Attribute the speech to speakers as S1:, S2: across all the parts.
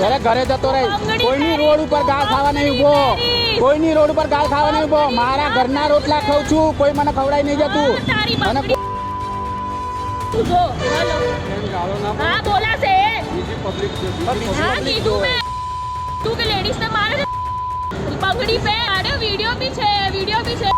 S1: ઘરે ઘરે જતો રહે. કોઈની રોડ ઉપર ગાળ ખાવા નહીં
S2: ઊભો
S1: કોઈની રોડ ઉપર ગાળ ખાવા નહીં ઊભો મારા ઘરના રોટલા ખાઉં છું. કોઈ મને ખવડાવી નહીં જતું. અને
S2: તું હા બોલાશે. હા કીધું મેં. તું કે લેડીઝ ને મારે છે. બંગડી પે અરે વિડિયો બી છે વિડિયો બી છે.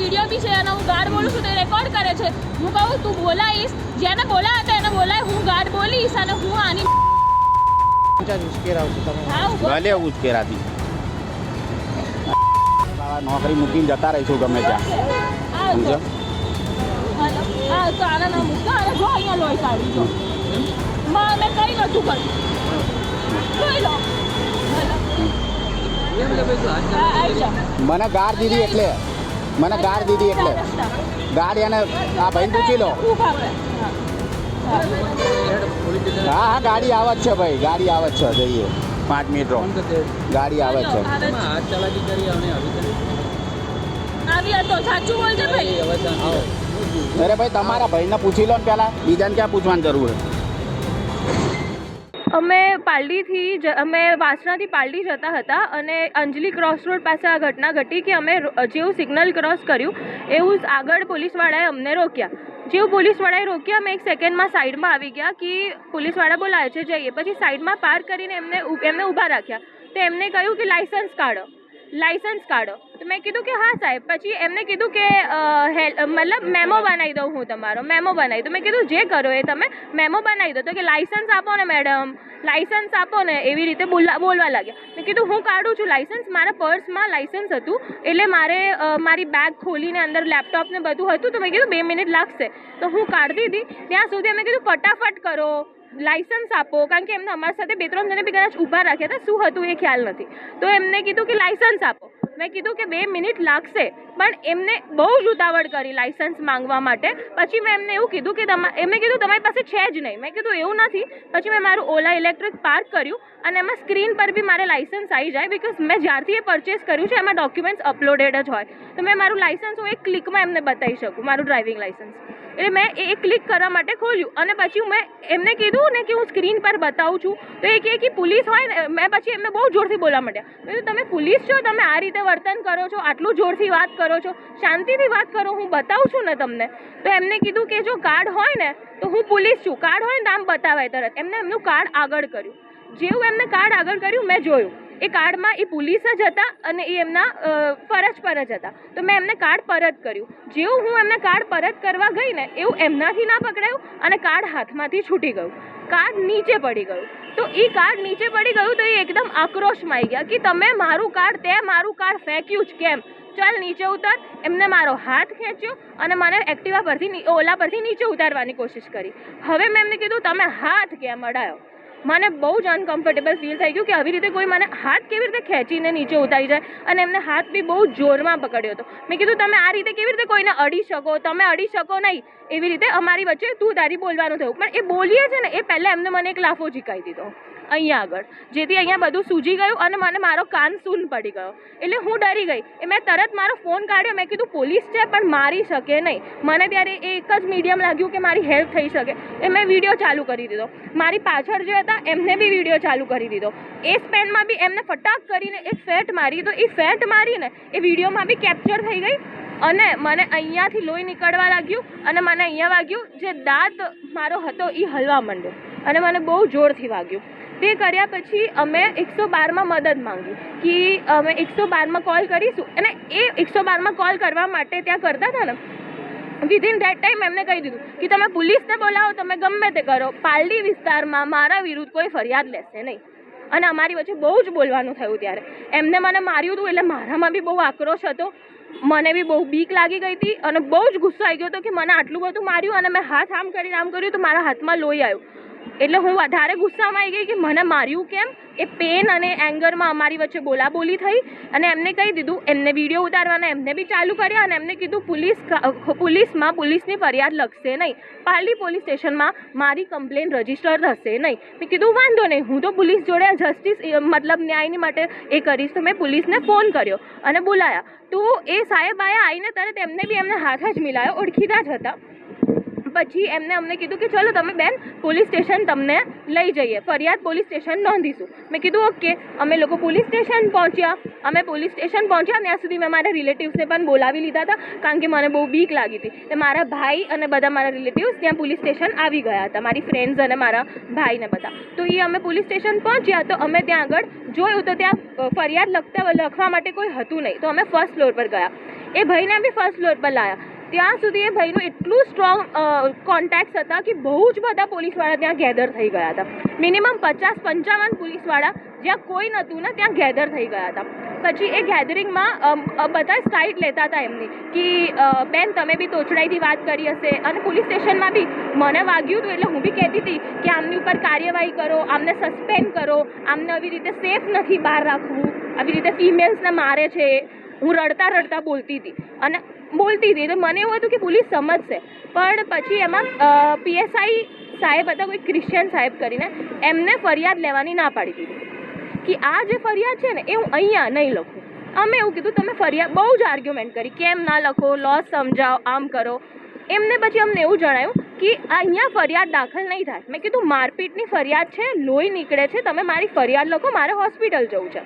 S2: વિડિયો બી છે. અને હું ગાર્ડ બોલું છું તો રેકોર્ડ કરે છે. હું કહું તું બોલાવીશ જેને બોલાયા હતા એને બોલાય. હું ગાર્ડ બોલીશ અને હું આની હા ઊભો.
S1: ભલે ઉચકેરાથી નોકરી મૂકીને જતા રહીશું ગમે ત્યાં. સમજો?
S2: જો જો જા.
S1: મને ગાર દીધી એટલે. મને ગાર દીધી એટલે. ગાર એને આ ભાઈ પૂછી લો.
S2: હા. હા.
S1: ગાડી આવે જ છે ભાઈ ગાડી આવે જ છે જઈએ પાંચ મિનિટ રહો ગાડી આવે જ છે
S2: આવે જ. આવી હતો સાચું બોલજે ભાઈ
S1: અરે ભાઈ તમારા ભાઈને પૂછી લો ને પહેલા બીજાને ક્યાં પૂછવાની જરૂર છે
S3: અમે પાલડીથી અમે વાસણાથી પાલડી જતા હતા અને અંજલી ક્રોસ રોડ પાસે આ ઘટના ઘટી કે અમે જેવું સિગ્નલ ક્રોસ કર્યું, એવું જ આગળ પોલીસવાળાએ અમને રોક્યા. જેવું પોલીસવાળાએ રોક્યા, અમે એક સેકન્ડમાં સાઈડમાં આવી ગયા કે પોલીસવાળા બોલાવે છે, જઈએ. પછી સાઈડમાં પાર્ક કરીને એમને એમને ઊભા રાખ્યા. તો એમને કહ્યું કે લાઇસન્સ કાઢો. લાઇસન્સ કાઢો. તો મેં કીધું કે હા સાહેબ. પછી એમને કીધું કે મતલબ મેમો બનાવી દઉં હું તમારો. મેમો બનાવી. દઉં મેં કીધું, જે કરો એ તમે મેમો બનાવી દો. તો કે, લાઇસન્સ આપો ને મેડમ. લાઇસન્સ આપો ને. એવી રીતે બોલા બોલવા લાગ્યા. મેં કીધું, હું કાઢું છું લાઇસન્સ. મારા પર્સમાં લાઇસન્સ હતું. એટલે મારે મારી બેગ ખોલીને અંદર લેપટોપ ને બધું હતું. તો મેં કીધું, બે મિનિટ લાગશે. તો હું કાઢી હતી. ત્યાં સુધી અમે કીધું, ફટાફટ કરો. લાઇસન્સ આપો, કારણ કે એમને અમારી સાથે બે ત્રણ જણે બી કદાચ ઊભા રાખ્યા હતા, શું હતું એ ખ્યાલ નથી. તો એમને કીધું કે લાઇસન્સ આપો. મેં કીધું કે બે મિનિટ લાગશે, પણ એમને બહુ જ ઉતાવળ કરી લાઇસન્સ માંગવા માટે. પછી મેં એમને એવું કીધું કે તમા, એમને કીધું તમારી પાસે છે જ નહીં. મેં કીધું એવું નથી. પછી મેં મારું ઓલા ઇલેક્ટ્રિક પાર્ક કર્યું અને એમાં સ્ક્રીન પર બી મારે લાઇસન્સ આવી જાય બિકોઝ મેં જ્યારથી એ પરચેસ કર્યું છે, એમાં ડોક્યુમેન્ટ્સ અપલોડેડ જ હોય. તો મેં મારું લાઇસન્સ હું એક ક્લિકમાં એમને બતાવી શકું, મારું ડ્રાઇવિંગ લાઇસન્સ એટલે મેં એ ક્લિક કરવા માટે ખોલ્યું. અને પછી મેં એમને કીધું ને કે હું સ્ક્રીન પર બતાવું છું. તો એ કહે કે પોલીસ હોય ને, મેં પછી એમને બહુ જોરથી બોલવા માંડ્યા. મેં તમે પોલીસ છો? તમે આ રીતે વર્તન કરો છો? આટલું જોરથી વાત કરો છો? શાંતિથી વાત કરો? હું બતાવું છું ને તમને. તો એમને કીધું કે જો કાર્ડ હોય ને, તો હું પોલીસ છું. કાર્ડ હોય ને, તો આમ બતાવાય તરત. એમને એમનું કાર્ડ આગળ કર્યું. જેવું એમને કાર્ડ આગળ કર્યું, મેં જોયું. એ કાર્ડમાં એ પોલીસ જ હતા અને એ એમના ફરજ પર જ હતા. તો મેં એમને કાર્ડ પરત કર્યું. જેવું હું એમને કાર્ડ પરત કરવા ગઈ ને, એવું એમનાથી ના પકડાયું અને કાર્ડ હાથમાંથી છૂટી ગયું. કાર્ડ નીચે પડી ગયું. તો એ કાર્ડ નીચે પડી ગયું તો એ એકદમ આક્રોશમાં આવી ગયા કે તમે મારું કાર્ડ તે મારું કાર્ડ ફેંક્યું જ કેમ? ચાલ નીચે ઉતર. એમને મારો હાથ ખેંચ્યો અને મને એક્ટિવા પરથી ઓલા પરથી નીચે ઉતારવાની કોશિશ કરી. હવે મેં એમને કીધું, તમે હાથ કેમ અડાયો મને બહુ જ અનકમ્ફર્ટેબલ ફીલ થઈ ગયું કે આવી રીતે કોઈ મને હાથ કેવી રીતે ખેંચીને નીચે ઉતારી જાય. અને એમને હાથ બી બહુ જોરમાં પકડ્યો હતો. મેં કીધું, તમે આ રીતે કેવી રીતે કોઈને અડી શકો? તમે અડી શકો નહીં. એવી રીતે અમારી વચ્ચે તું તારી બોલવાનું થયું. પણ એ બોલીએ છે ને, એ પહેલાં એમને મને એક લાફો ઝીકાઈ દીધો. અહીંયા આગળ. જેથી અહીંયા બધું સૂજી ગયું અને મને મારો કાન સૂન પડી ગયો. એટલે હું ડરી ગઈ. એ મેં તરત મારો ફોન કાઢ્યો. મેં કીધું, પોલીસ છે, પણ મારી શકે નહીં. મને ત્યારે એ એક જ મીડિયમ લાગ્યું કે મારી હેલ્પ થઈ શકે. એ મેં વીડિયો ચાલુ કરી દીધો. મારી પાછળ જે હતા, એમને બી વીડિયો ચાલુ કરી દીધો. એ સ્પેનમાં બી એમને ફટાક કરીને એક ફેટ મારી. તો એ ફેટ મારીને એ વિડીયોમાં બી કેપ્ચર થઈ ગઈ અને મને અહીંયાથી લોહી નીકળવા લાગ્યું અને મને અહીંયા વાગ્યું. જે દાંત મારો હતો એ હલવા માંડ્યો. અને મને બહુ જોરથી વાગ્યું. તે કર્યા પછી અમે એકસો બારમાં મદદ માંગી કે અમે એકસો બારમાં કોલ કરીશું. અને એ એકસો બારમાં કોલ કરવા માટે ત્યાં કરતા હતા ને વિધિન ધેટ ટાઈમ એમને કહી દીધું કે તમે પોલીસને બોલાવો, તમે ગમે તે કરો, પાલડી વિસ્તારમાં મારા વિરુદ્ધ કોઈ ફરિયાદ લેશે નહીં. અને અમારી વચ્ચે બહુ જ બોલવાનું થયું ત્યારે. એમને મને માર્યું હતું એટલે મારામાં બી બહુ આક્રોશ હતો. મને બી બહુ બીક લાગી ગઈ હતી અને બહુ જ ગુસ્સો આવી ગયો હતો કે મને આટલું બધું માર્યું અને મેં હાથ આમ કરીને આમ કર્યું તો મારા હાથમાં લોહી આવ્યું. એટલે હું વધારે ગુસ્સામાં આવી ગઈ કે મને માર્યું કેમ? એ પેન અને એંગરમાં અમારી વચ્ચે બોલાબોલી થઈ અને એમને કહી દીધું, એમને વીડિયો ઉતારવાના, એમને બી ચાલુ કર્યા અને એમને કીધું, પોલીસ પોલીસમાં પોલીસની ફરિયાદ લખશે નહીં. પાલડી પોલીસ સ્ટેશનમાં મારી કમ્પ્લેન રજિસ્ટર થશે નહીં. મેં કીધું, વાંધો નહીં, હું તો પોલીસ જોડે જસ્ટિસ મતલબ ન્યાયની માટે એ કરીશ. તો મેં પોલીસને ફોન કર્યો અને બોલાયા. તો એ સાહેબ આયા આવીને તરત એમને બી એમને હાથ જ મિલાયો, ઓળખીતા જ હતા. પછી એમને અમને કીધું કે ચલો તમે બેન પોલીસ સ્ટેશન તમને લઈ જઈએ. ફરિયાદ પોલીસ સ્ટેશન નોંધીશું. મેં કીધું, ઓકે. અમે લોકો પોલીસ સ્ટેશન પહોંચ્યા. અમે પોલીસ સ્ટેશન પહોંચ્યા. ત્યાં સુધી મેં મારા રિલેટિવ્સને પણ બોલાવી લીધા હતા, કારણ કે મને બહુ બીક લાગી હતી. એટલે મારા ભાઈ અને બધા મારા રિલેટિવ્સ ત્યાં પોલીસ સ્ટેશન આવી ગયા હતા, મારી ફ્રેન્ડ્સ અને મારા ભાઈને બધા. તો એ અમે પોલીસ સ્ટેશન પહોંચ્યા, તો અમે ત્યાં આગળ જોયું તો ત્યાં ફરિયાદ લખતા, લખવા માટે કોઈ હતું નહીં. તો અમે ફર્સ્ટ ફ્લોર પર ગયા. એ ભાઈને બી ફર્સ્ટ ફ્લોર પર લાયા. ત્યાં સુધી એ ભાઈનું એટલું સ્ટ્રોંગ કોન્ટેક્ટ્સ હતા કે બહુ જ બધા પોલીસવાળા ત્યાં ગેધર થઈ ગયા હતા. મિનિમમ પચાસ પંચાવન પોલીસવાળા જ્યાં કોઈ નહોતું ને ત્યાં ગેધર થઈ ગયા હતા. પછી એ ગેધરિંગમાં બધા સ્ટાઇટ લેતા હતા એમની કે બેન તમે બી તોચડાઈથી વાત કરી હશે. અને પોલીસ સ્ટેશનમાં બી મને વાગ્યું હતું એટલે હું બી કહેતી હતી કે આમની ઉપર કાર્યવાહી કરો, આમને સસ્પેન્ડ કરો, આમને આવી રીતે સેફ નથી બહાર રાખવું, આવી રીતે ફિમેલ્સને મારે છે. હું રડતા રડતા બોલતી હતી. અને બોલતી હતી. તો મને એવું હતું કે પોલીસ સમજશે. પણ પછી એમાં પીએસઆઈ સાહેબ હતા, કોઈ ક્રિશ્ચિયન સાહેબ કરીને એમને ફરિયાદ લેવાની ના પાડી દીધી. કે આ જે ફરિયાદ છે ને, એ હું અહીંયા નહીં લખું. અમે એવું કીધું, તમે ફરિયાદ, બહુ જ આર્ગ્યુમેન્ટ કરી. કેમ ના લખો? લોસ સમજાવો, આમ કરો. એમને પછી અમને એવું જણાયું કે અહીંયા ફરિયાદ દાખલ નહીં થાય. મેં કીધું, મારપીટની ફરિયાદ છે, લોહી નીકળે છે. તમે મારી ફરિયાદ લખો. મારે હોસ્પિટલ જવું છે.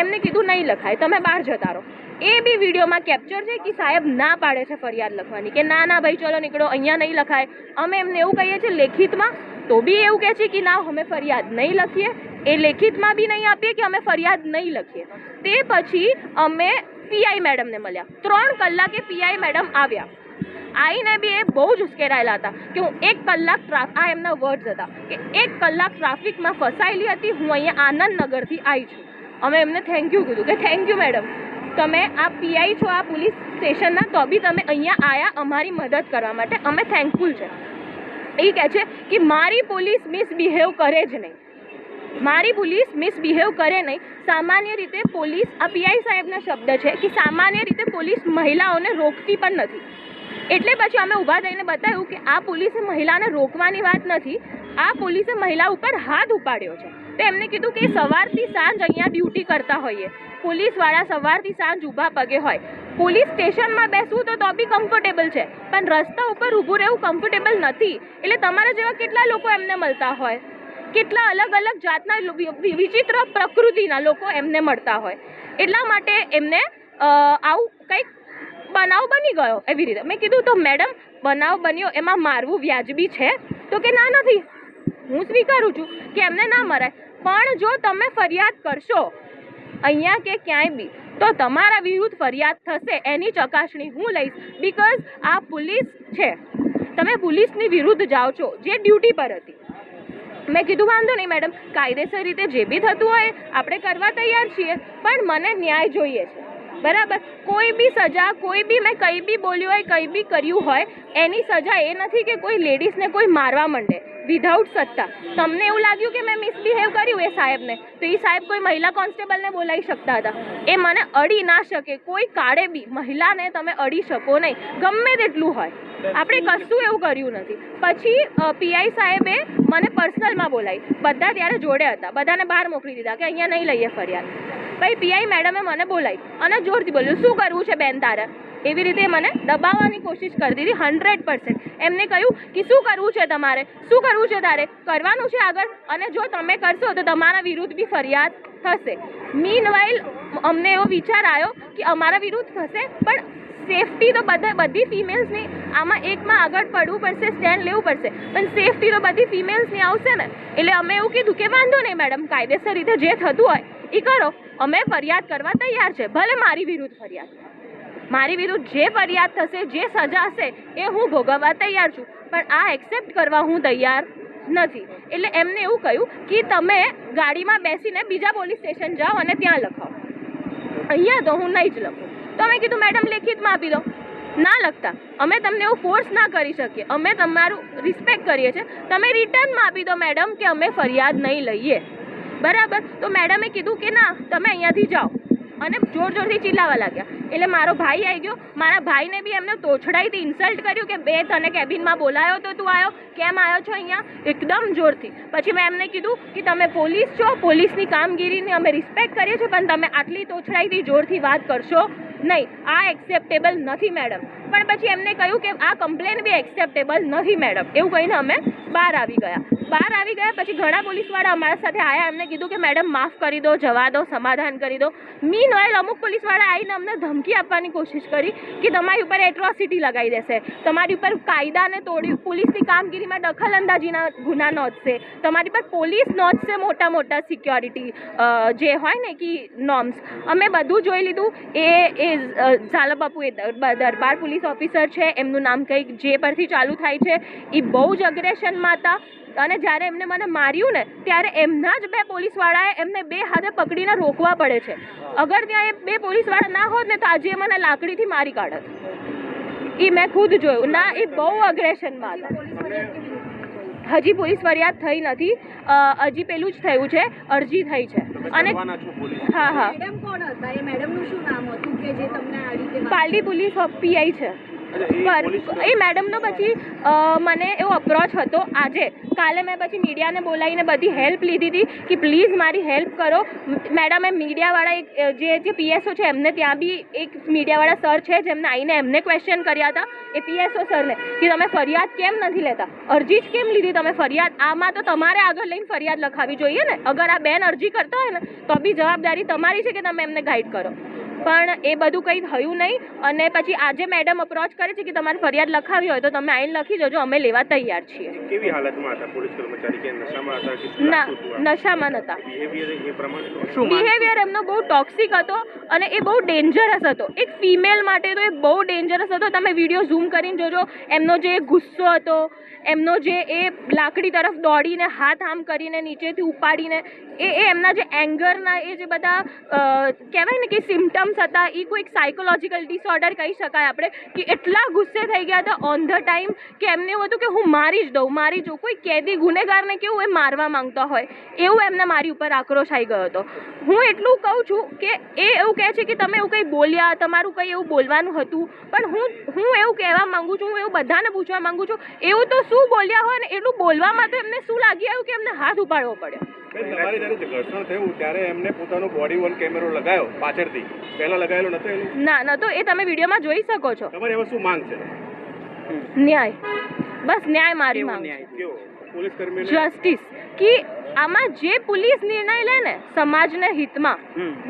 S3: એમને કીધું, નહીં લખાય. તમે બહાર જતા રહો. એ બી વિડીયોમાં કેપ્ચર છે કે સાહેબ ના પાડે છે ફરિયાદ લખવાની કે ના ના ભાઈ, ચલો નીકળો, અહીંયા નહીં લખાય. અમે એમને એવું કહીએ છીએ લેખિતમાં, તો બી એવું કહે છે કે ના, અમે ફરિયાદ નહીં લખીએ. એ લેખિતમાં બી નહીં આપીએ કે અમે ફરિયાદ નહીં લખીએ. તે પછી અમે પીઆઈ મેડમને મળ્યા. ત્રણ કલાકે પીઆઈ મેડમ આવ્યા. આવીને બી એ બહુ જ ઉશ્કેરાયેલા હતા કે હું એક કલાક ટ્રાફ, આ એમના વર્ડ્સ હતા કે એક કલાક ટ્રાફિકમાં ફસાયેલી હતી, હું અહીંયા આનંદનગરથી આવી છું. અમે એમને થેન્ક યુ કીધું કે થેન્ક યુ મેડમ. તમે આ પીઆઈ છો આ પોલીસ સ્ટેશનના તો બી તમે અહીંયા આવ્યા અમારી મદદ કરવા માટે. અમે થેન્કફુલ છે. એ કહે છે કે મારી પોલીસ મિસબિહેવ કરે જ નહીં. મારી પોલીસ મિસબિહેવ કરે નહીં. સામાન્ય રીતે પોલીસ, આ પીઆઈ સાહેબના શબ્દ છે કે સામાન્ય રીતે પોલીસ મહિલાઓને રોકતી પણ નથી. એટલે પછી અમે ઊભા થઈને બતાવ્યું કે આ પોલીસે મહિલાને રોકવાની વાત નથી. આ પોલીસે મહિલા ઉપર હાથ ઉપાડ્યો છે. તો એમને કીધું કે સવારથી સાંજ અહીંયા ડ્યુટી કરતા હોઈએ. પોલીસવાળા સવારથી સાંજ ઊભા પગે હોય. પોલીસ સ્ટેશનમાં બેસવું તો તો બી કમ્ફર્ટેબલ છે, પણ રસ્તા ઉપર ઊભું રહેવું કમ્ફર્ટેબલ નથી. એટલે તમારા જેવા કેટલા લોકો એમને મળતા હોય? કેટલા અલગ અલગ જાતના વિચિત્ર પ્રકૃતિના લોકો એમને મળતા હોય? એટલા માટે એમને આવું કંઈક બનાવ બની ગયો એવી રીતે. મેં કીધું તો મેડમ, બનાવ બન્યો, એમાં મારવું વ્યાજબી છે? તો કે ના નથી. હું સ્વીકારું છું કે એમને ના મરાય. પણ જો તમે ફરિયાદ કરશો અહીંયા કે ક્યાંય બી. તો તમારા વિરુદ્ધ ફરિયાદ થશે, એની ચકાસણી હું લઈશ. બીકોઝ આ પોલીસ છે. તમે પોલીસની વિરુદ્ધ જાઓ છો, જે ડ્યુટી પર હતી. મેં કીધું, વાંધો નહીં, મેડમ. કાયદેસર રીતે જે બી થતું હોય, આપણે કરવા તૈયાર છીએ. પણ મને ન્યાય જોઈએ છે. બરાબર? કોઈ બી સજા, કોઈ બી મેં કંઈ બી બોલ્યું હોય, કંઈ બી કર્યું હોય, એની સજા એ નથી કે કોઈ લેડીઝને કોઈ મારવા માંડે વિધાઉટ સત્તા. તમને એવું લાગ્યું કે મેં મિસબિહેવ કર્યું એ સાહેબને? તો એ સાહેબ કોઈ મહિલા કોન્સ્ટેબલને બોલાવી શકતા હતા. એ મને અડી ના શકે. કોઈ કાળે બી મહિલાને તમે અડી શકો નહીં. ગમે તેટલું હોય. આપણે કશું એવું કર્યું નથી. પછી પીઆઈ સાહેબે મને પર્સનલમાં બોલાવી. બધા ત્યારે જોડે હતા. બધાને બહાર મોકલી દીધા કે અહીંયા નહીં લઈએ ફરિયાદ. પછી પીઆઈ મેડમે મને બોલાવી અને જોરથી બોલ્યું, શું કરવું છે બેન તારે? એવી રીતે મને દબાવવાની કોશિશ કરતી હતી હંડ્રેડ પર્સન્ટ. એમને કહ્યું કે, શું કરવું છે તમારે? શું કરવું છે તારે? કરવાનું છે આગળ અને જો તમે કરશો તો તમારા વિરુદ્ધ બી ફરિયાદ થશે. મીન અમને એવો વિચાર આવ્યો કે અમારા વિરુદ્ધ થશે, પણ સેફટી તો બધા બધી ફિમેલ્સની આમાં એકમાં આગળ પડવું પડશે સ્ટેન્ડ લેવું પડશે. પણ સેફટી તો બધી ફિમેલ્સની આવશે ને. એટલે અમે એવું કીધું કે વાંધો નહીં મેડમ કાયદેસર રીતે જે થતું હોય એ કરો. અમે ફરિયાદ કરવા તૈયાર છે. ભલે મારી વિરુદ્ધ ફરિયાદ. મારી વિરુદ્ધ જે ફરિયાદ થશે, જે સજા હશે, એ હું ભોગવવા તૈયાર છું. પણ આ એક્સેપ્ટ કરવા હું તૈયાર નથી. એટલે એમને એવું કહ્યું કે તમે ગાડીમાં બેસીને બીજા પોલીસ સ્ટેશન જાઓ અને ત્યાં લખાવો. અહીંયા તો હું નહીં જ લખું. તો અમે કીધું મેડમ લેખિતમાં આપી દો. ના લખતા. અમે તમને એવું ફોર્સ ના કરી શકીએ. અમે તમારું રિસ્પેક્ટ કરીએ છીએ. તમે રિટર્નમાં આપી દો મેડમ કે અમે ફરિયાદ નહીં લઈએ. બરાબર? તો મેડમે કીધું કે ના, તમે અહીંયાથી જાઓ. અને જોર જોરથી ચિલ્લાવા લાગ્યા. એટલે મારો ભાઈ આવી ગયો. મારા ભાઈને બી એમને તોછડાઈથી ઇન્સલ્ટ કર્યું કે બે તને કેબિનમાં બોલાયો તો તું આવ્યો કેમ આવ્યો છો અહીંયા? એકદમ જોરથી. પછી મેં એમને કીધું કે તમે પોલીસ છો. પોલીસની કામગીરીની અમે રિસ્પેક્ટ કરીએ છીએ, પણ તમે આટલી તોછડાઈથી જોરથી વાત કરશો? નહીં, આ એક્સેપ્ટેબલ નથી મેડમ પણ પછી એમને કહ્યું કે આ કમ્પ્લેન બી એક્સેપ્ટેબલ નથી મેડમ એવું કહીને અમે બહાર આવી ગયા. બહાર આવી ગયા પછી ઘણા પોલીસવાળા અમારા સાથે આવ્યા એમને કીધું કે મેડમ માફ કરી દો જવા દો સમાધાન કરી દો. મીન ઓઇલ અમુક પોલીસવાળા આવીને અમને ધમકી આપવાની કોશિશ કરી કે તમારી ઉપર એટ્રોસિટી લગાવી દેશે. તમારી ઉપર કાયદાને તોડી પોલીસની કામગીરીમાં દખલ અંદાજીના ગુના નોંધશે. તમારી પર પોલીસ નોંધશે મોટા મોટા સિક્યોરિટી જે હોય ને કે નોર્મ્સ અમે બધું જોઈ લીધું. એ એ અ, ઝાલા બાપુ એ દરબાર પોલીસ ઓફિસર છે. એમનું નામ કંઈક જે પરથી ચાલુ થાય છે. એ બહુ જ અગ્રેશનમાં હતા અને જ્યારે એમને મને માર્યું ને ત્યારે એમના જ બે પોલીસવાળાએ એમને બે હાથે પકડીને રોકવા પડે છે. અગર ત્યાં એ બે પોલીસવાળા ના હોત ને તો આજે એ મને લાકડીથી મારી કાઢત. એ મેં ખુદ જોયું. ના એ બહુ અગ્રેશનમાં હતા. હજી પોલીસ ફરિયાદ થઈ નથી. હજી પેલું જ થયું છે. અરજી થઈ છે. અને હા હા.
S4: મેડમ કોણ હતા? એ મેડમનું શું નામ હતું કે જે તમને આ રીતે
S3: પાલડી પોલીસ પીઆઈ છે. પર એ મેડમનો પછી મને એવો અપ્રોચ હતો આજે. કાલે મેં પછી મીડિયાને બોલાવીને બધી હેલ્પ લીધી હતી કે પ્લીઝ મારી હેલ્પ કરો. મેડમે મીડિયાવાળા એક જે જે પીએસઓ છે એમને ત્યાં બી એક મીડિયાવાળા સર છે જેમને આવીને એમને ક્વેશ્ચન કર્યા હતા. એ પીએસઓ સરને કે તમે ફરિયાદ કેમ નથી લેતા? અરજી જ કેમ લીધી તમે ફરિયાદ? આમાં તો તમારે આગળ લઈને ફરિયાદ લખાવી જોઈએ ને. અગર આ બેન અરજી કરતા હોય ને તો બી જવાબદારી તમારી છે કે તમે એમને ગાઈડ કરો. પણ એ બધું કંઈ થયું નહીં. અને પછી આજે મેડમ અપ્રોચ કરે છે કે તમારે ફરિયાદ લખાવી હોય તો તમે આઈને લખી જજો અમે લેવા તૈયાર છીએ.
S5: કેવી હાલતમાં હતા પોલીસ કર્મચારી કે નશામાં હતા કે
S3: ના? નશામાં નહોતા
S5: બિહેવિયર
S3: એમનો બહુ ટોક્સિક હતો અને એ બહુ ડેન્જરસ હતો. એક ફિમેલ માટે તો એ બહુ ડેન્જરસ હતો. તમે વીડિયો ઝૂમ કરીને જોજો એમનો જે ગુસ્સો હતો એમનો જે એ લાકડી તરફ દોડીને હાથ આમ કરીને નીચેથી ઉપાડીને એ એ એમના જે એંગરના એ જે બધા કહેવાય ને કે સિમ્ટમ્સ હતા એ કોઈક સાયકોલોજીકલ ડિસઓર્ડર કહી શકાય આપણે, કે એટલા ગુસ્સે થઈ ગયા હતા ઓન ધ ટાઈમ કે એમને એવું હતું કે હું મારી જ દઉં, મારી જ કોઈ કેદી ગુનેગારને કેવું એ મારવા માંગતો હોય, એવું એમને મારી ઉપર આક્રોશ આવી ગયો હતો. હું એટલું કહું છું કે એ એવું કહે છે કે તમે એવું કંઈ બોલ્યા, તમારું કંઈ એવું બોલવાનું હતું, પણ હું હું એવું કહેવા માંગુ છું, હું એવું બધાને પૂછવા માગું છું, એવું તો શું બોલ્યા હોય ને, એટલું બોલવામાં તો એમને શું લાગી આવ્યું કે એમને હાથ ઉપાડવો પડ્યો
S5: તમારે જ્યારે ઘર્ષણ થયું ત્યારે એમને પોતાનો બોડી વન કેમેરો લગાયો પાછળથી. પહેલા લગાયેલો નતો એનું?
S3: ના ન તો એ તમે વિડીયોમાં જોઈ શકો છો.
S5: તમારે એમાં શું માંગ છે?
S3: ન્યાય. બસ ન્યાય મારી માંગ
S5: પોલીસ કર્મી
S3: જસ્ટિસ કે આમાં જે પોલીસ નિર્ણય લે ને સમાજના હિતમાં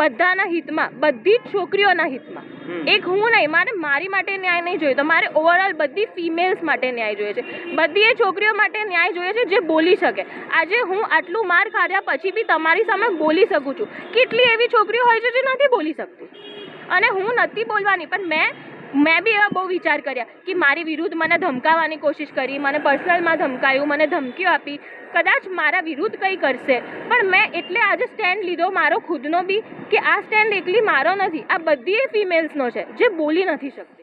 S3: બધાના હિતમાં બધી જ છોકરીઓના હિતમાં એક હું નહીં, મારે મારી માટે ન્યાય નહીં જોઈએ. તો મારે ઓવરઓલ બધી ફિમેલ્સ માટે ન્યાય જોઈએ છે. બધી એ છોકરીઓ માટે ન્યાય જોઈએ છે જે બોલી શકે. આજે હું આટલું માર ખાધ્યા પછી બી તમારી સામે બોલી શકું છું. કેટલી એવી છોકરીઓ હોય છે જે નથી બોલી શકતી? અને હું નથી બોલવાની, પણ મેં મેં બી એવા બહુ વિચાર કર્યા કે મારી વિરુદ્ધ મને ધમકાવવાની કોશિશ કરી, મને પર્સનલમાં ધમકાયું, મને ધમકીઓ આપી. કદાચ મારા વિરુદ્ધ કંઈ કરશે. પણ મેં એટલે આજે સ્ટેન્ડ લીધો મારો ખુદનો બી કે આ સ્ટેન્ડ એકલી મારો નથી, આ બધી ફિમેલ્સનો છે, જે બોલી નથી શકતી.